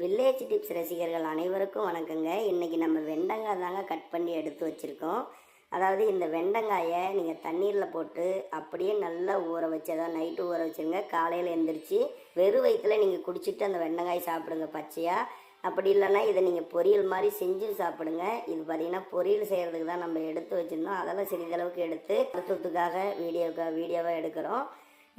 Village tips ரசிகர்கள் அனைவருக்கும் வணக்கங்க. இன்றைக்கி நம்ம வெண்டங்காய் தாங்க கட் பண்ணி எடுத்து வச்சுருக்கோம். அதாவது இந்த வெண்டங்காயை நீங்கள் தண்ணீரில் போட்டு அப்படியே நல்லா ஊற வச்சு அதாவது நைட்டு ஊற வச்சுருங்க. காலையில் எழுந்திரிச்சு வெறும் வயிற்றுல நீங்கள் குடிச்சிட்டு அந்த வெண்டங்காய் சாப்பிடுங்க பச்சையாக அப்படி இல்லைன்னா இதை நீங்கள் பொரியல் மாதிரி செஞ்சு சாப்பிடுங்க. இது பார்த்தீங்கன்னா பொரியல் செய்கிறதுக்கு தான் நம்ம எடுத்து வச்சுருந்தோம். அதெல்லாம் சிறிதளவுக்கு எடுத்து மருத்துவத்துக்காக வீடியோக்காக வீடியோவாக எடுக்கிறோம்.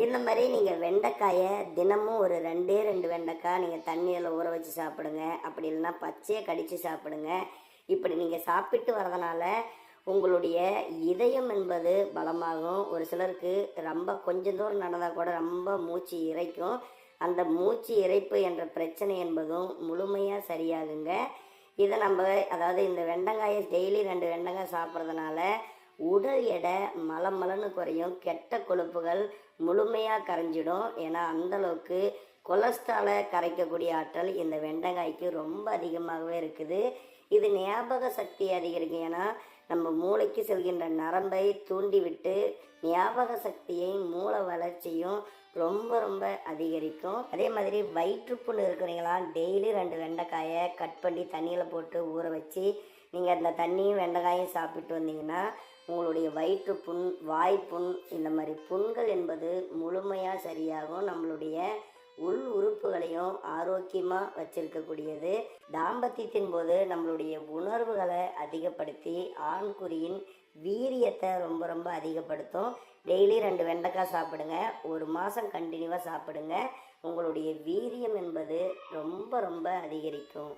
இந்த மாதிரி நீங்கள் வெண்டைக்காயை தினமும் ஒரு ரெண்டே ரெண்டு வெண்டைக்காய் நீங்கள் தண்ணியில் ஊற வச்சு சாப்பிடுங்க. அப்படி இல்லைன்னா பச்சையை கடித்து சாப்பிடுங்க. இப்படி நீங்கள் சாப்பிட்டு வரதுனால உங்களுடைய இதயம் என்பது பலமாகும். ஒரு சிலருக்கு ரொம்ப கொஞ்சம் தூரம் நடந்தால் கூட ரொம்ப மூச்சு இறைக்கும். அந்த மூச்சு இறைப்பு என்ற பிரச்சனை என்பதும் முழுமையாக சரியாகுங்க. இதை நம்ம அதாவது இந்த வெண்டங்காயை டெய்லி ரெண்டு வெண்டங்காய் சாப்பிட்றதுனால உடல் எடை மலமலன்னு குறையும். கெட்ட கொழுப்புகள் முழுமையாக கரைஞ்சிடும். ஏன்னா அந்தளவுக்கு கொலஸ்ட்ராலை கரைக்கக்கூடிய ஆற்றல் இந்த வெண்டைக்காய்க்கு ரொம்ப அதிகமாகவே இருக்குது. இது ஞாபக சக்தி அதிகரிக்கும். ஏன்னா நம்ம மூளைக்கு செல்கின்ற நரம்பை தூண்டிவிட்டு ஞாபக சக்தியை மூளை வளர்ச்சியும் ரொம்ப ரொம்ப அதிகரிக்கும். அதே மாதிரி வயிற்றுப்புண்ணு இருக்கிறீங்களா டெய்லி ரெண்டு வெண்டைக்காயை கட் பண்ணி தண்ணியில் போட்டு ஊற வச்சு நீங்கள் அந்த தண்ணியும் வெண்டைக்காயும் சாப்பிட்டு வந்தீங்கன்னா உங்களுடைய வயிற்று புண் வாய்ப்புண் இந்த மாதிரி புண்கள் என்பது முழுமையாக சரியாகும். நம்மளுடைய உள் உறுப்புகளையும் ஆரோக்கியமாக வச்சிருக்கக்கூடியது. தாம்பத்தியத்தின் போது நம்மளுடைய உணர்வுகளை அதிகப்படுத்தி ஆண்குறியின் வீரியத்தை ரொம்ப ரொம்ப அதிகப்படுத்தும். டெய்லி ரெண்டு வெண்டைக்காய் சாப்பிடுங்க ஒரு மாதம் கண்டினியூவாக சாப்பிடுங்க. உங்களுடைய வீரியம் என்பது ரொம்ப ரொம்ப அதிகரிக்கும்.